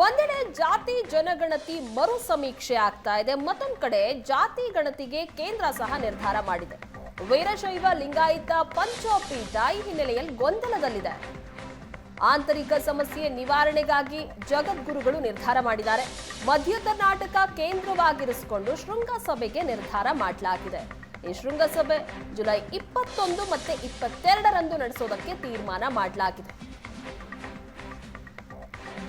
ಒಂದೆಡೆ ಜಾತಿ ಜನಗಣತಿ ಮರು ಸಮೀಕ್ಷೆ ಆಗ್ತಾ ಇದೆ. ಮತ್ತೊಂದು ಕಡೆ ಜಾತಿ ಗಣತಿಗೆ ಕೇಂದ್ರ ಸಹ ನಿರ್ಧಾರ ಮಾಡಿದೆ. ವೀರಶೈವ ಲಿಂಗಾಯತ ಪಂಚೋಪೀಠ ಈ ಹಿನ್ನೆಲೆಯಲ್ಲಿ ಗೊಂದಲದಲ್ಲಿದೆ. ಆಂತರಿಕ ಸಮಸ್ಯೆ ನಿವಾರಣೆಗಾಗಿ ಜಗದ್ಗುರುಗಳು ನಿರ್ಧಾರ ಮಾಡಿದ್ದಾರೆ. ಮಧ್ಯ ಕರ್ನಾಟಕ ಕೇಂದ್ರವಾಗಿರಿಸಿಕೊಂಡು ಶೃಂಗಸಭೆಗೆ ನಿರ್ಧಾರ ಮಾಡಲಾಗಿದೆ. ಈ ಶೃಂಗಸಭೆ ಜುಲೈ ಇಪ್ಪತ್ತೊಂದು ಮತ್ತೆ ಇಪ್ಪತ್ತೆರಡರಂದು ನಡೆಸೋದಕ್ಕೆ ತೀರ್ಮಾನ ಮಾಡಲಾಗಿದೆ.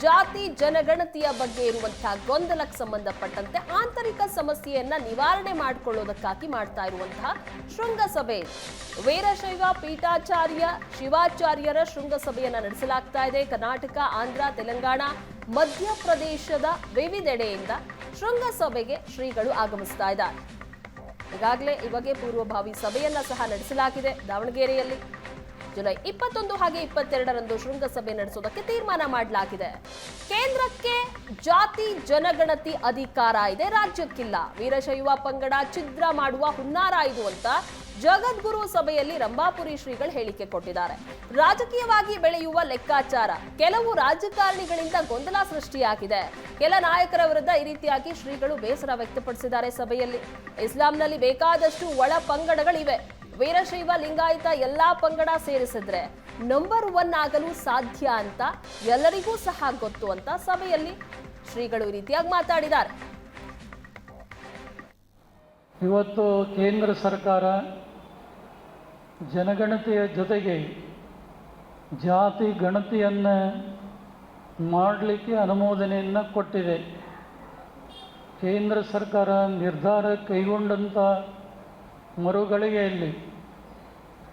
ಜಾತಿ ಜನಗಣತಿಯ ಬಗ್ಗೆ ಇರುವಂತಹ ಗೊಂದಲಕ್ಕೆ ಸಂಬಂಧಪಟ್ಟಂತೆ ಆಂತರಿಕ ಸಮಸ್ಯೆಯನ್ನ ನಿವಾರಣೆ ಮಾಡಿಕೊಳ್ಳೋದಕ್ಕಾಗಿ ಮಾಡ್ತಾ ಇರುವಂತಹ ಶೃಂಗಸಭೆ. ವೀರಶೈವ ಪೀಠಾಚಾರ್ಯ ಶಿವಾಚಾರ್ಯರ ಶೃಂಗಸಭೆಯನ್ನ ನಡೆಸಲಾಗ್ತಾ ಇದೆ. ಕರ್ನಾಟಕ, ಆಂಧ್ರ, ತೆಲಂಗಾಣ, ಮಧ್ಯಪ್ರದೇಶದ ವಿವಿಧೆಡೆಯಿಂದ ಶೃಂಗಸಭೆಗೆ ಶ್ರೀಗಳು ಆಗಮಿಸ್ತಾ ಇದ್ದಾರೆ. ಈಗಾಗಲೇ ಬಗ್ಗೆ ಪೂರ್ವಭಾವಿ ಸಭೆಯನ್ನ ಸಹ ನಡೆಸಲಾಗಿದೆ ದಾವಣಗೆರೆಯಲ್ಲಿ. ಜುಲೈ ಇಪ್ಪತ್ತೊಂದು ಹಾಗೆ ಇಪ್ಪತ್ತೆರಡರಂದು ಶೃಂಗಸಭೆ ನಡೆಸುವುದಕ್ಕೆ ತೀರ್ಮಾನ ಮಾಡಲಾಗಿದೆ. ಕೇಂದ್ರಕ್ಕೆ ಜಾತಿ ಜನಗಣತಿ ಅಧಿಕಾರ ಇದೆ, ರಾಜ್ಯಕ್ಕಿಲ್ಲ. ವೀರಶೈವ ಪಂಗಡ ಛಿದ್ರ ಮಾಡುವ ಹುನ್ನಾರ ಇದು ಅಂತ ಜಗದ್ಗುರು ಸಭೆಯಲ್ಲಿ ರಂಭಾಪುರಿ ಶ್ರೀಗಳು ಹೇಳಿಕೆ ಕೊಟ್ಟಿದ್ದಾರೆ. ರಾಜಕೀಯವಾಗಿ ಬೆಳೆಯುವ ಲೆಕ್ಕಾಚಾರ ಕೆಲವು ರಾಜಕಾರಣಿಗಳಿಂದ ಗೊಂದಲ ಸೃಷ್ಟಿಯಾಗಿದೆ. ಕೆಲ ನಾಯಕರ ವಿರುದ್ಧ ಈ ರೀತಿಯಾಗಿ ಶ್ರೀಗಳು ಬೇಸರ ವ್ಯಕ್ತಪಡಿಸಿದ್ದಾರೆ ಸಭೆಯಲ್ಲಿ. ಇಸ್ಲಾಂನಲ್ಲಿ ಬೇಕಾದಷ್ಟು ಒಳ ಪಂಗಡಗಳಿವೆ. ವೀರಶೈವ ಲಿಂಗಾಯತ ಎಲ್ಲಾ ಪಂಗಡ ಸೇರಿಸಿದ್ರೆ ನಂಬರ್ ಒನ್ ಆಗಲು ಸಾಧ್ಯ ಅಂತ ಎಲ್ಲರಿಗೂ ಸಹ ಗೊತ್ತು ಅಂತ ಸಭೆಯಲ್ಲಿ ಶ್ರೀಗಳು ರೀತಿಯಾಗಿ ಮಾತಾಡಿದ್ದಾರೆ. ಇವತ್ತು ಕೇಂದ್ರ ಸರ್ಕಾರ ಜನಗಣತಿಯ ಜೊತೆಗೆ ಜಾತಿ ಗಣತಿಯನ್ನು ಮಾಡಲಿಕ್ಕೆ ಅನುಮೋದನೆಯನ್ನು ಕೊಟ್ಟಿದೆ. ಕೇಂದ್ರ ಸರ್ಕಾರ ನಿರ್ಧಾರ ಕೈಗೊಂಡಂಥ ಮರುಗಳಿಗೆಯಲ್ಲಿ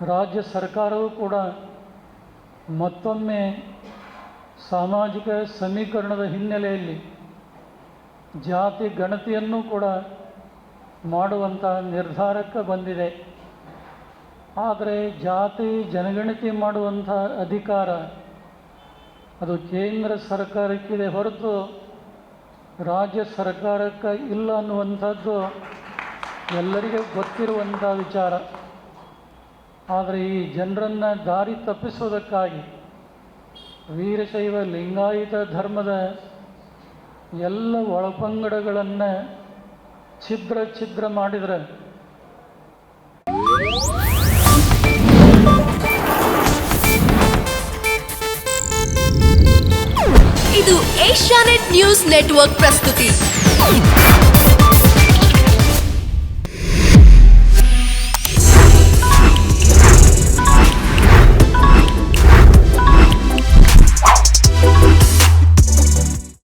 ರಾಜ್ಯ ಸರ್ಕಾರವೂ ಕೂಡ ಮತ್ತೊಮ್ಮೆ ಸಾಮಾಜಿಕ ಸಮೀಕರಣದ ಹಿನ್ನೆಲೆಯಲ್ಲಿ ಜಾತಿ ಗಣತಿಯನ್ನು ಕೂಡ ಮಾಡುವಂಥ ನಿರ್ಧಾರಕ್ಕೆ ಬಂದಿದೆ. ಆದರೆ ಜಾತಿ ಜನಗಣತಿ ಮಾಡುವಂಥ ಅಧಿಕಾರ ಅದು ಕೇಂದ್ರ ಸರ್ಕಾರಕ್ಕಿದೆ ಹೊರತು ರಾಜ್ಯ ಸರ್ಕಾರಕ್ಕೆ ಇಲ್ಲ ಅನ್ನುವಂಥದ್ದು ಎಲ್ಲರಿಗೂ ಗೊತ್ತಿರುವಂಥ ವಿಚಾರ. ಆದರೆ ಈ ಜನರನ್ನು ದಾರಿ ತಪ್ಪಿಸೋದಕ್ಕಾಗಿ ವೀರಶೈವ ಲಿಂಗಾಯತ ಧರ್ಮದ ಎಲ್ಲ ಒಳಪಂಗಡಗಳನ್ನು ಛಿದ್ರ ಛಿದ್ರ ಮಾಡಿದರೆ ಇದು ಏಷ್ಯಾನೆಟ್ ನ್ಯೂಸ್ ನೆಟ್ವರ್ಕ್ ಪ್ರಸ್ತುತಿ.